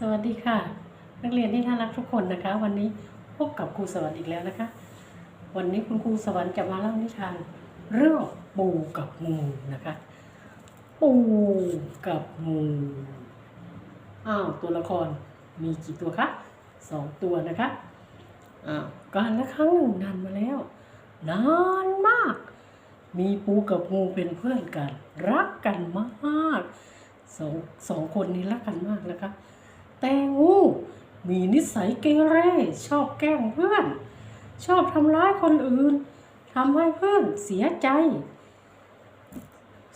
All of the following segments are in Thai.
สวัสดีค่ะ นักเรียนที่น่ารักทุกคนนะคะ วันนี้พบกับครูสวรรค์อีกแล้วนะคะ วันนี้คุณครูสวรรค์จะมาเล่านิทานเรื่องปูกับงูนะคะ ปูกับงูอ้าวตัวละครมีกี่ตัวคะสองตัวนะคะอ้าวการละครั้งหนึ่งนานมาแล้ว นานมาก มีปูกับงูเป็นเพื่อนกัน รักกันมากสองสองคนนี้รักกันมากนะคะ แตงู มีนิสัยเกเร ชอบแกล้งเพื่อน ชอบทำร้ายคนอื่นทำให้เพื่อนเสียใจ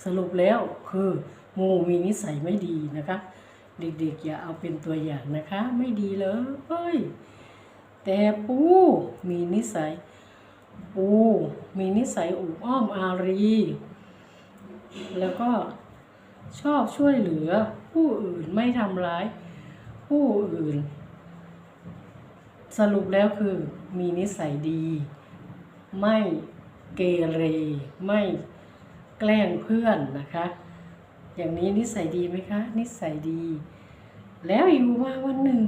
สรุปแล้วคืองูมีนิสัยไม่ดีนะคะ เด็กๆอย่าเอาเป็นตัวอย่างนะคะ ไม่ดีเลยแต่ปูมีนิสัย ปูมีนิสัยอุอ้อมอารี แล้วก็ชอบช่วยเหลือผู้อื่นไม่ทำร้าย ผู้อื่น สรุปแล้วคือมีนิสัยดี ไม่เกเร ไม่แกล้งเพื่อนนะคะ อย่างนี้นิสัยดีไหมคะ นิสัยดี แล้วอยู่มาวันหนึ่ง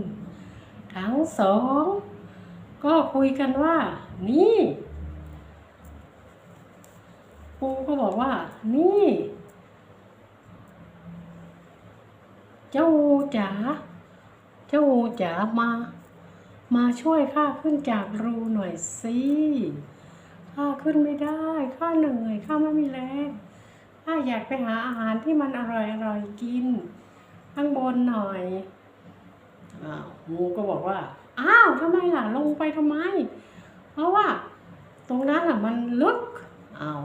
ทั้งสอง ก็คุยกันว่า นี่ปูก็บอกว่า นี่ เจ้าจ๋า จ้างูจ๋ามา มาช่วยข้าขึ้นจากรูหน่อยสิข้าขึ้นไม่ได้ข้าเหนื่อยข้าไม่มีแรงข้าอยากไปหาอาหารที่มันอร่อยอร่อยๆกิน ข้างบนหน่อยอ้าวงูก็บอกว่าอ้าวทำไมล่ะลงไปทำไม เพราะว่า ตรงนั้นอะมันลึกอ้าว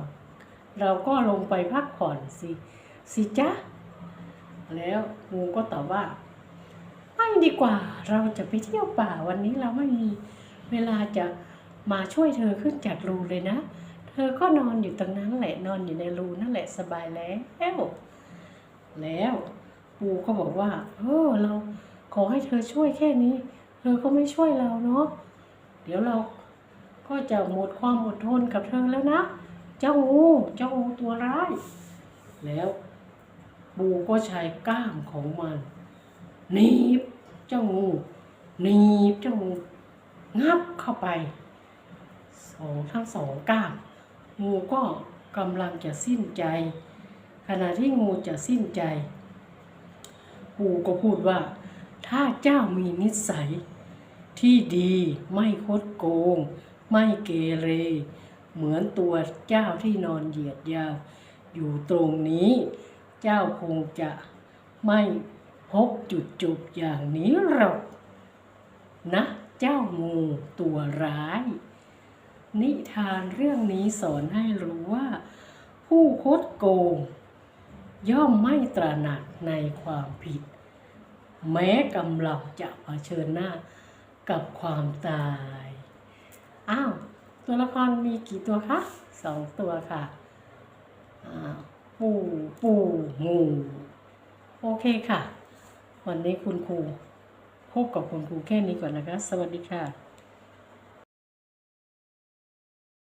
เราก็ลงไปพักผ่อนสิสิจ๊ะแล้วงูก็ตอบว่า ไม่ดีกว่าเราจะไปเที่ยวป่าวันนี้เราไม่มีเวลาจะมาช่วยเธอขึ้นจากรูเลยนะ เธอก็นอนอยู่ตรงนั้นแหละนอนอยู่ในรูนั่นแหละสบายแล้ว แล้วปูก็บอกว่าเออเราขอให้เธอช่วยแค่นี้ เธอก็ไม่ช่วยเราเนาะเดี๋ยวเราก็จะหมดความอดทนกับเธอแล้วนะ เจ้างูเจ้างูตัวร้าย แล้วปูก็ใช้ก้ามของมัน หนีบเจ้างูหนีบเจ้างูงับเข้าไปสองทั้งสองก้ามงูก็กำลังจะสิ้นใจ ขณะที่งูจะสิ้นใจ ปูก็พูดว่า ถ้าเจ้ามีนิสัย ที่ดีไม่คดโกง ไม่เกเร เหมือนตัวเจ้าที่นอนเหยียดยาว อยู่ตรงนี้ เจ้าคงจะไม่ พบจุดจบอย่างนี้หรอกนะเจ้างูตัวร้าย นิทานเรื่องนี้สอนให้รู้ว่า ผู้คดโกง ย่อมไม่ตระหนักในความผิด แม้กำลังจะเผชิญหน้ากับความตาย อ้าว ตัวละครมีกี่ตัวคะสองตัวค่ะอ้าวปูปูงู โอเคค่ะ วันนี้คุณครูพบกับคุณครูแค่นี้ก่อนนะคะ สวัสดีค่ะ